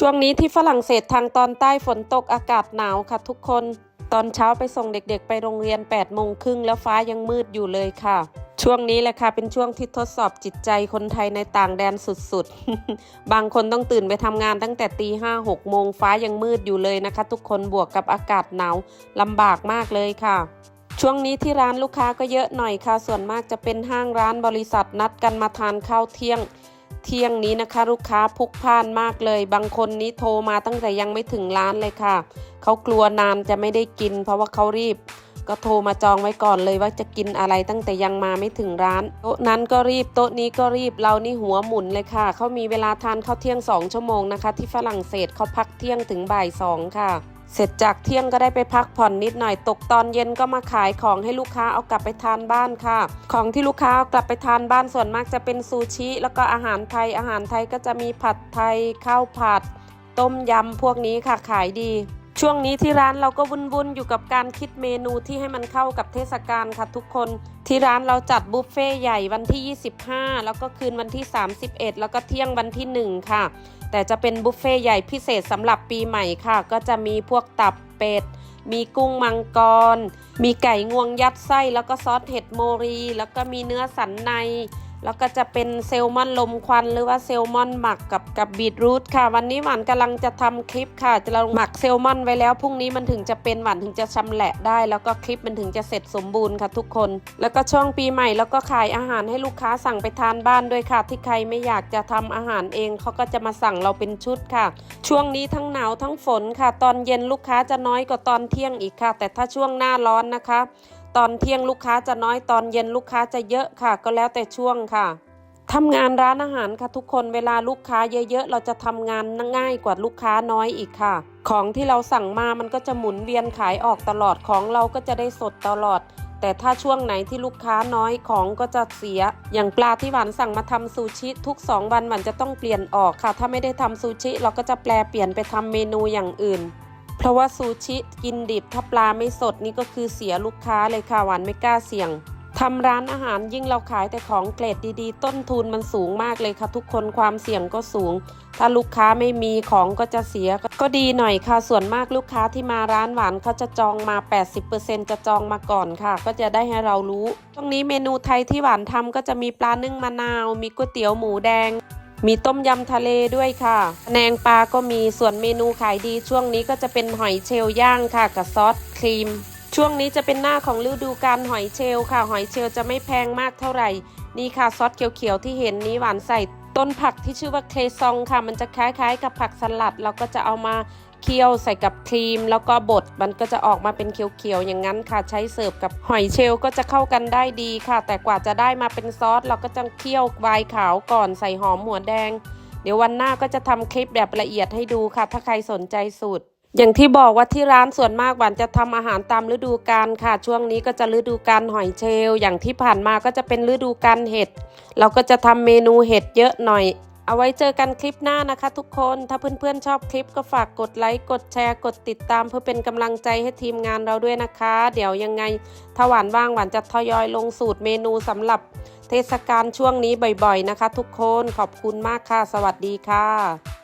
ช่วงนี้ที่ฝรั่งเศสทางตอนใต้ฝนตกอากาศหนาวค่ะทุกคน ตอนเช้าไปส่งเด็กๆ ไปโรงเรียน8ปดโมงครึ่งแล้วฟ้ายังมืดอยู่เลยค่ะ ช่วงนี้แหละค่ะเป็นช่วงที่ทดสอบจิตใจคนไทยในต่างแดนสุดๆ บางคนต้องตื่นไปทำงานตั้งแต่ตีห้าหกโมงฟ้ายังมืดอยู่เลยนะคะ ทุกคนบวกกับอากาศหนาวลำบากมากเลยค่ะช่วงนี้ที่ร้านลูกค้าก็เยอะหน่อยค่ะ ส่วนมากจะเป็นห้างร้านบริษัทนัดกันมาทานข้าวเที่ยง เที่ยงนี้นะคะ ลูกค้าพุกพ่านมากเลย บางคนนี้โทรมาตั้งแต่ยังไม่ถึงร้านเลยค่ะ เขากลัวนานจะไม่ได้กิน เพราะว่าเขารีบ ก็โทรมาจองไว้ก่อนเลยว่าจะกินอะไรตั้งแต่ยังมาไม่ถึงร้าน โต๊ะนั้นก็รีบโต๊ะนี้ก็รีบเรานี่หัวหมุนเลยค่ะเขามีเวลาทานข้าวเที่ยง2ชั่วโมงนะคะ ที่ฝรั่งเศสเขาพักเที่ยงถึงบ่ายสองค่ะ เสร็จจากเที่ยงก็ได้ไปพักผ่อนนิดหน่อยตกตอนเย็นก็มาขายของให้ลูกค้าเอากลับไปทานบ้านค่ะ ของที่ลูกค้าเอากลับไปทานบ้านส่วนมากจะเป็นซูชิ แล้วก็อาหารไทยอาหารไทยก็จะมีผัดไทยข้าวผัด ต้มยำพวกนี้ค่ะขายดีช่วงนี้ที่ร้านเราก็วุ่นๆอยู่กับการคิดเมนูที่ให้มันเข้ากับเทศกาลค่ะทุกคน ที่ร้านเราจัดบุฟเฟ่ใหญ่วันที่ 25 แล้วก็คืนวันที่ 31 แล้วก็เที่ยงวันที่ 1 ค่ะ แต่จะเป็นบุฟเฟ่ใหญ่พิเศษสำหรับปีใหม่ค่ะ ก็จะมีพวกตับเป็ด มีกุ้งมังกร มีไก่งวงยัดไส้ แล้วก็ซอสเห็ดโมรี แล้วก็มีเนื้อสันใน แล้วก็จะเป็นเซลมอนลมควันหรือว่าเซลมอนหมักกับกับบีทรูทค่ะ วันนี้หวานกำลังจะทำคลิปค่ะ จะเราหมักเซลมอนไว้แล้วพรุ่งนี้มันถึงจะเป็นหวานถึงจะชำแหละได้ แล้วก็คลิปมันถึงจะเสร็จสมบูรณ์ค่ะทุกคน แล้วก็ช่วงปีใหม่แล้วก็ขายอาหารให้ลูกค้าสั่งไปทานบ้านด้วยค่ะ ที่ใครไม่อยากจะทำอาหารเองเขาก็จะมาสั่งเราเป็นชุดค่ะ ช่วงนี้ทั้งหนาวทั้งฝนค่ะ ตอนเย็นลูกค้าจะน้อยกว่าตอนเที่ยงอีกค่ะ แต่ถ้าช่วงหน้าร้อนนะคะ ตอนเที่ยงลูกค้าจะน้อยตอนเย็นลูกค้าจะเยอะค่ะ ก็แล้วแต่ช่วงค่ะทำงานร้านอาหารค่ะทุกคนเวลาลูกค้าเยอะๆ เราจะทำงานง่ายกว่าลูกค้าน้อยอีกค่ะ ของที่เราสั่งมามันก็จะหมุนเวียนขายออกตลอดของเราก็จะได้สดตลอด แต่ถ้าช่วงไหนที่ลูกค้าน้อยของก็จะเสีย อย่างปลาที่หวานสั่งมาทำซูชิทุก 2 วันหวานจะต้องเปลี่ยนออกค่ะ ถ้าไม่ได้ทำซูชิเราก็จะแปลเปลี่ยนไปทำเมนูอย่างอื่น ราะว่าซูชิกินดิบถ้าปลาไม่สดนี่ก็คือเสียลูกค้าเลยค่ะหวานไม่กล้าเสี่ยงทำร้านอาหารยิ่งเราขายแต่ของเกรดดีๆ ต้นทุนมันสูงมากเลยค่ะ ทุกคนความเสี่ยงก็สูง ถ้าลูกค้าไม่มีของก็จะเสียก็ดีหน่อยค่ะ ส่วนมากลูกค้าที่มาร้านหวานเขาจะจองมา 80%จะจองมาก่อนค่ะ ก็จะได้ให้เรารู้ ตรงนี้เมนูไทยที่หวานทำก็จะมีปลานึ่งมะนาว มีก๋วยเตี๋ยวหมูแดง มีต้มยำทะเลด้วยค่ะแหนงปลาก็มีส่วนเมนูขายดีช่วงนี้ก็จะเป็นหอยเชลล์ย่างค่ะ กับซอสครีม ช่วงนี้จะเป็นหน้าของฤดูการหอยเชลล์ค่ะ หอยเชลล์จะไม่แพงมากเท่าไหร่ นี่ค่ะซอสเขียวๆที่เห็นนี้หวานใส่ต้นผักที่ชื่อว่าเคซองค่ะ มันจะคล้ายๆ กับผักสลัด เราก็จะเอามา เคี่ยวใส่กับครีม แล้วก็บดมันก็จะออกมาเป็นเขียวๆอย่างนั้นค่ะ ใช้เสิร์ฟกับหอยเชลล์ก็จะเข้ากันได้ดีค่ะ แต่กว่าจะได้มาเป็นซอสเราก็จะเคี่ยวไวน์ขาวก่อนใส่หอมหัวแดง เดี๋ยววันหน้าก็จะทำคลิปแบบละเอียดให้ดูค่ะ ถ้าใครสนใจสูตรอย่างที่บอกว่าที่ร้านส่วนมากหวานจะทำอาหารตามฤดูกาลค่ะ ช่วงนี้ก็จะฤดูกาลหอยเชลล์อย่างที่ผ่านมาก็จะเป็นฤดูกาลเห็ดเราก็จะทำเมนูเห็ดเยอะหน่อย เอาไว้เจอกันคลิปหน้านะคะทุกคน ถ้าเพื่อนๆชอบคลิปก็ฝากกดไลค์ กดแชร์ กดติดตามเพื่อเป็นกำลังใจให้ทีมงานเราด้วยนะคะ เดี๋ยวยังไงถ้าหวานว่างหวานจะทยอยลงสูตรเมนูสำหรับเทศกาลช่วงนี้บ่อยๆนะคะ ทุกคน ขอบคุณมากค่ะ สวัสดีค่ะ